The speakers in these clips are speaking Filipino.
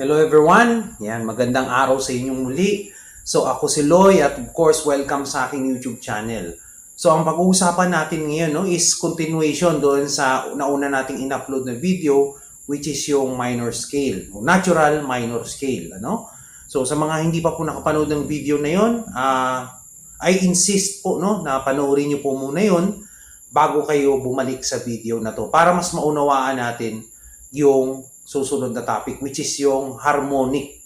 Hello everyone! Yan, magandang araw sa inyong muli. So ako si Loy at of course welcome sa aking YouTube channel. So ang pag-uusapan natin ngayon no, is continuation doon sa nauna nating in-upload na video which is yung minor scale, natural minor scale. Ano? So sa mga hindi pa po nakapanood ng video na yon, ah I insist po no, na panoorin niyo po muna yon bago kayo bumalik sa video na to para mas maunawaan natin yung susunod na topic which is yung harmonic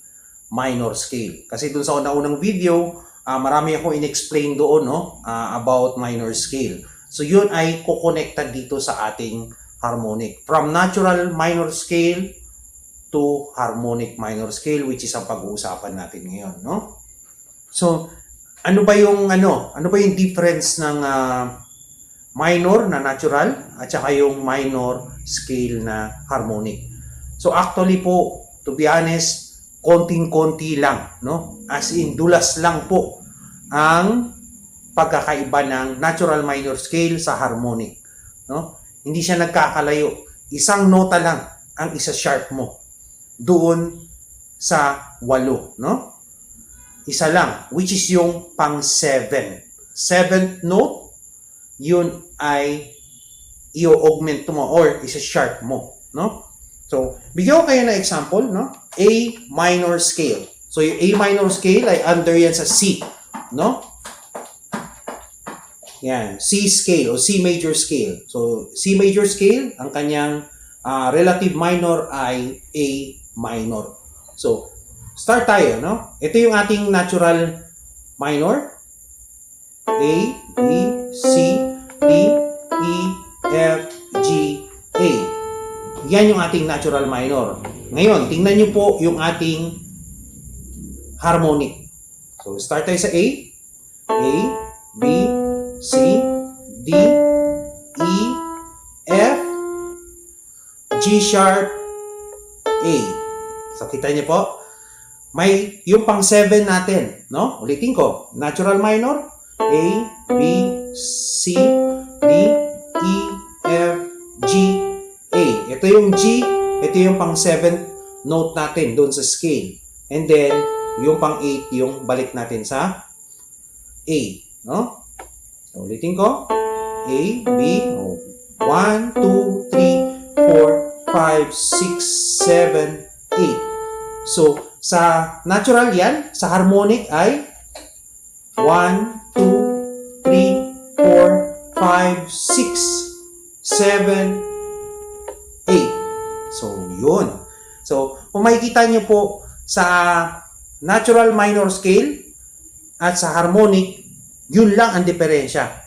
minor scale. Kasi dun sa una-unang video, ah, marami akong in-explain doon no, ah, about minor scale. So yun ay kukonected dito sa ating harmonic. From natural minor scale to harmonic minor scale which is ang pag-uusapan natin ngayon, no? So, ano ba yung ano? Ano ba yung difference ng ah, minor na natural at saka yung minor scale na harmonic? So actually po, to be honest, konting-konti lang, no? As in dulas lang po ang pagkakaiba ng natural minor scale sa harmonic, no? Hindi siya nagkakalayo. Isang nota lang ang isa sharp mo doon sa walo, no? Isa lang, which is yung pang 7. Seventh note, yun ay i-augment mo or isa sharp mo, no? So, bigyan ko kayo ng example, no? A minor scale. So, yung A minor scale ay under yan sa C, no? Yan, C scale o C major scale. So, C major scale, ang kanyang ah, relative minor ay A minor. So, start tayo, no? Ito yung ating natural minor. A, B, C, D, E, F, G. Yan yung ating natural minor. Ngayon, tingnan nyo po yung ating harmonic. So, start tayo sa A. A, B, C, D, E, F, G sharp, A. So, kita niyo po, may yung pang 7 natin, no? Ulitin ko, natural minor, A, B, C, D, E. Ito yung G, ito yung pang 7th note natin doon sa scale. And then, yung pang 8, yung balik natin sa A. No? So, ulitin ko. A, B, oh, 1, 2, 3, 4, 5, 6, 7, 8. So, sa natural yan, sa harmonic ay 1, 2, 3, 4, 5, 6, 7, 8. So, yun. So, kung makikita nyo po sa natural minor scale at sa harmonic, yun lang ang diferensya.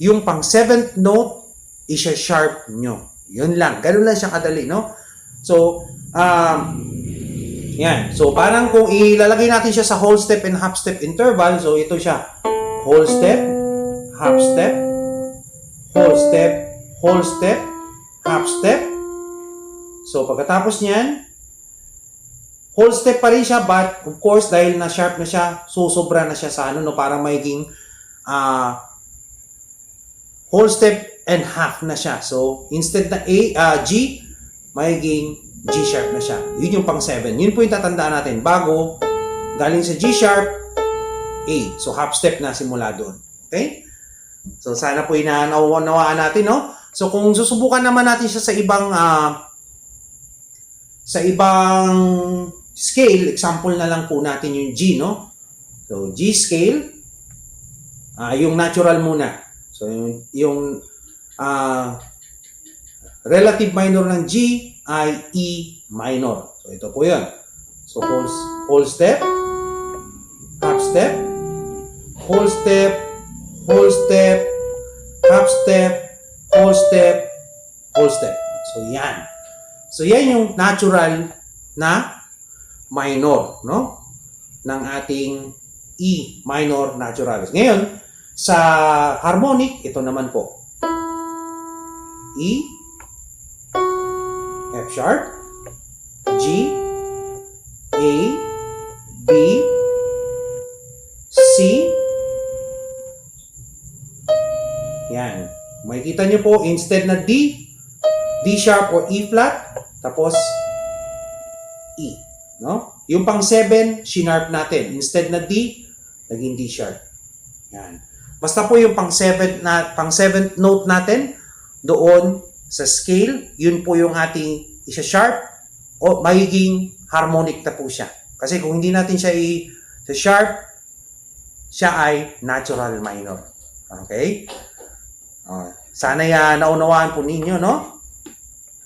Yung pang 7th note, isa sharp nyo. Yun lang. Ganun lang siya kadali, no? So, um, yan. So, parang kung ilalagay natin siya sa whole step and half step interval, so ito siya. Whole step, half step, whole step, whole step, half step. So, pagkatapos niyan, whole step pa rin siya, but of course, dahil na sharp na siya, susobra na siya sa ano, no, parang magiging ah whole step and half na siya. So, instead na A, ah, G, magiging G sharp na siya. Yun yung pang 7. Yun po yung tatandaan natin. Bago, galing sa G sharp, A. So, half step na simula doon. Okay? So, sana po inanawaan natin, no? So, kung susubukan naman natin siya sa ibang ah, sa ibang scale, example na lang po natin yung G, no? So, G scale, ah yung natural muna. So, yung, yung ah, relative minor ng G ay E minor. So, ito po yun. So, whole, whole step, half step, whole step, whole step, half step, whole step, whole step. So, yan. So, yan yung natural na minor, no? Ng ating E minor naturals. Ngayon, sa harmonic, ito naman po. E, F sharp, G, A, B, C, yan. Makikita nyo po, instead na D, D sharp or E flat, tapos E. No? Yung pang 7, shinarp natin. Instead na D, naging D sharp. Yan. Basta po yung pang 7 na pang 7th note natin doon sa scale, yun po yung ating isa sharp o magiging harmonic na po siya. Kasi kung hindi natin siya i sa sharp, siya ay natural minor. Okay? Oh, sana ya naunawaan po ninyo, no?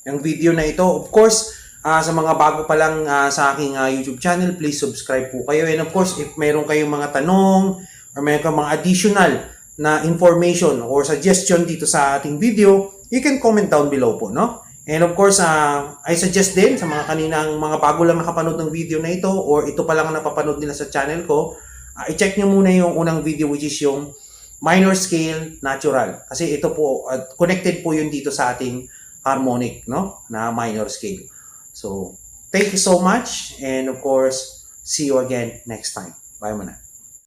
Yung video na ito. Of course, ah, sa mga bago pa lang ah, sa aking ah, YouTube channel, please subscribe po kayo. And of course, if mayroon kayong mga tanong or mayroon kayong mga additional na information or suggestion dito sa ating video, you can comment down below po, no? And of course, ah, I suggest din sa mga kaninang mga bago lang nakapanood ng video na ito or ito pa lang ang napapanood nila sa channel ko, ah, i-check nyo muna yung unang video which is yung minor scale natural. Kasi ito po, ah, connected po yun dito sa ating harmonic, no? Na minor scale. So, thank you so much and of course, see you again next time. Bye muna.